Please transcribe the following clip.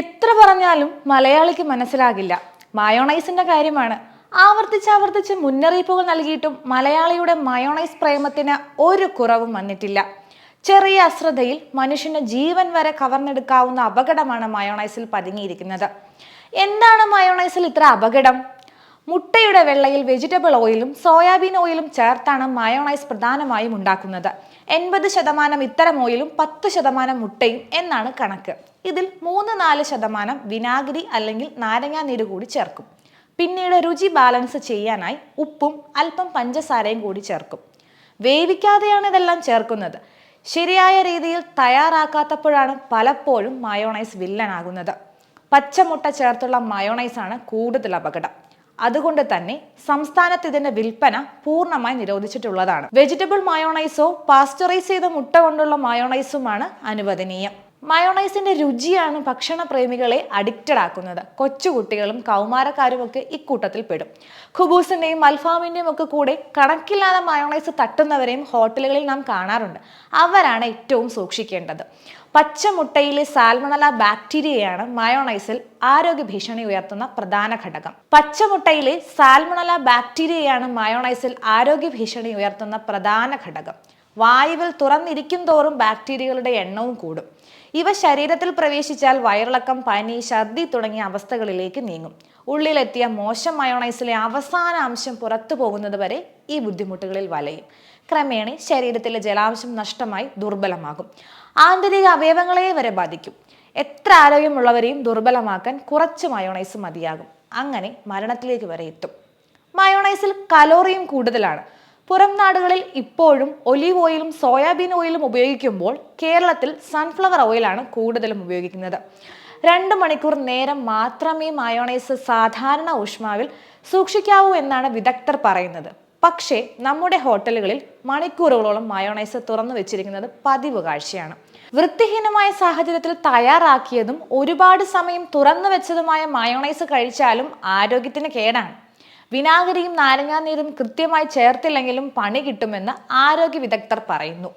എത്ര പറഞ്ഞാലും മലയാളിക്ക് മനസ്സിലാകില്ല. മയോണൈസിന്റെ കാര്യമാണ്. ആവർത്തിച്ച് ആവർത്തിച്ച് മുന്നറിയിപ്പുകൾ നൽകിയിട്ടും മലയാളിയുടെ മയോണൈസ് പ്രേമത്തിന് ഒരു കുറവും വന്നിട്ടില്ല. ചെറിയ അശ്രദ്ധയിൽ മനുഷ്യന് ജീവൻ വരെ കവർന്നെടുക്കാവുന്ന അപകടമാണ് മയോണൈസിൽ പതുങ്ങിയിരിക്കുന്നത്. എന്താണ് മയോണൈസിൽ ഇത്ര അപകടം? മുട്ടയുടെ വെള്ളയിൽ വെജിറ്റബിൾ ഓയിലും സോയാബീൻ ഓയിലും ചേർത്താണ് മയോണൈസ് പ്രധാനമായും ഉണ്ടാക്കുന്നത്. എൺപത് ശതമാനം ഇത്തരം ഓയിലും പത്ത് ശതമാനം മുട്ടയും എന്നാണ് കണക്ക്. ഇതിൽ മൂന്ന് നാല് ശതമാനം വിനാഗിരി അല്ലെങ്കിൽ നാരങ്ങാനീര് കൂടി ചേർക്കും. പിന്നീട് രുചി ബാലൻസ് ചെയ്യാനായി ഉപ്പും അല്പം പഞ്ചസാരയും കൂടി ചേർക്കും. വേവിക്കാതെയാണ് ഇതെല്ലാം ചേർക്കുന്നത്. ശരിയായ രീതിയിൽ തയ്യാറാക്കാത്തപ്പോഴാണ് പലപ്പോഴും മയോണൈസ് വില്ലനാകുന്നത്. പച്ചമുട്ട ചേർത്തുള്ള മയോണൈസ് ആണ് കൂടുതൽ അപകടം. അതുകൊണ്ട് തന്നെ സംസ്ഥാനത്ത് ഇതിന്റെ വിൽപ്പന പൂർണമായി നിരോധിച്ചിട്ടുള്ളതാണ്. വെജിറ്റബിൾ മയോണൈസോ പാസ്ചറൈസ് ചെയ്ത മുട്ട കൊണ്ടുള്ള മയോണൈസുമാണ് അനുവദനീയം. മയോണൈസിന്റെ രുചിയാണ് ഭക്ഷണ പ്രേമികളെ അഡിക്റ്റഡ് ആക്കുന്നത്. കൊച്ചുകുട്ടികളും കൗമാരക്കാരും ഒക്കെ ഇക്കൂട്ടത്തിൽ പെടും. ഖുബൂസിന്റെയും അൽഫാമിന്റെയും ഒക്കെ കൂടെ കണക്കില്ലാതെ മയോണൈസ് തട്ടുന്നവരെയും ഹോട്ടലുകളിൽ നാം കാണാറുണ്ട്. അവരാണ് ഏറ്റവും സൂക്ഷിക്കേണ്ടത്. പച്ചമുട്ടയിലെ സാൽമണല ബാക്ടീരിയയാണ് മയോണൈസിൽ ആരോഗ്യ ഭീഷണി ഉയർത്തുന്ന പ്രധാന ഘടകം. പച്ചമുട്ടയിലെ സാൽമണല ബാക്ടീരിയയാണ് മയോണൈസിൽ ആരോഗ്യ ഭീഷണി ഉയർത്തുന്ന പ്രധാന ഘടകം. വായുവിൽ തുറന്നിരിക്കും തോറും ബാക്ടീരിയകളുടെ എണ്ണവും കൂടും. ഇവ ശരീരത്തിൽ പ്രവേശിച്ചാൽ വയറിളക്കം പനി ഛർദി തുടങ്ങിയ അവസ്ഥകളിലേക്ക് നീങ്ങും. ഉള്ളിലെത്തിയ മോശം മയോണൈസിലെ അവസാന അംശം പുറത്തു പോകുന്നത് വരെ ഈ ബുദ്ധിമുട്ടുകളിൽ വലയും. ക്രമേണ ശരീരത്തിലെ ജലാംശം നഷ്ടമായി ദുർബലമാകും. ആന്തരിക അവയവങ്ങളെ വരെ ബാധിക്കും. എത്ര ആരോഗ്യമുള്ളവരെയും ദുർബലമാക്കാൻ കുറച്ച് മയോണൈസ് മതിയാകും. അങ്ങനെ മരണത്തിലേക്ക് വരെ എത്തും. മയോണൈസിൽ കലോറിയും കൂടുതലാണ്. പുറം നാടുകളിൽ ഇപ്പോഴും ഒലീവ് ഓയിലും സോയാബീൻ ഓയിലും ഉപയോഗിക്കുമ്പോൾ കേരളത്തിൽ സൺഫ്ലവർ ഓയിലാണ് കൂടുതലും ഉപയോഗിക്കുന്നത്. രണ്ട് മണിക്കൂർ നേരം മാത്രമേ മയോണൈസ് സാധാരണ ഊഷ്മാവിൽ സൂക്ഷിക്കാവൂ എന്നാണ് വിദഗ്ധർ പറയുന്നത്. പക്ഷേ നമ്മുടെ ഹോട്ടലുകളിൽ മണിക്കൂറുകളോളം മയോണൈസ് തുറന്നു വെച്ചിരിക്കുന്നത് പതിവ് കാഴ്ചയാണ്. വൃത്തിഹീനമായ സാഹചര്യത്തിൽ തയ്യാറാക്കിയതും ഒരുപാട് സമയം തുറന്നു വെച്ചതുമായ മയോണൈസ് കഴിച്ചാലും ആരോഗ്യത്തിന് കേടാണ്. വിനാഗിരിയും നാരങ്ങാനീരും കൃത്യമായി ചേർത്തില്ലെങ്കിലും പണി കിട്ടുമെന്ന് ആരോഗ്യ വിദഗ്ധർ പറയുന്നു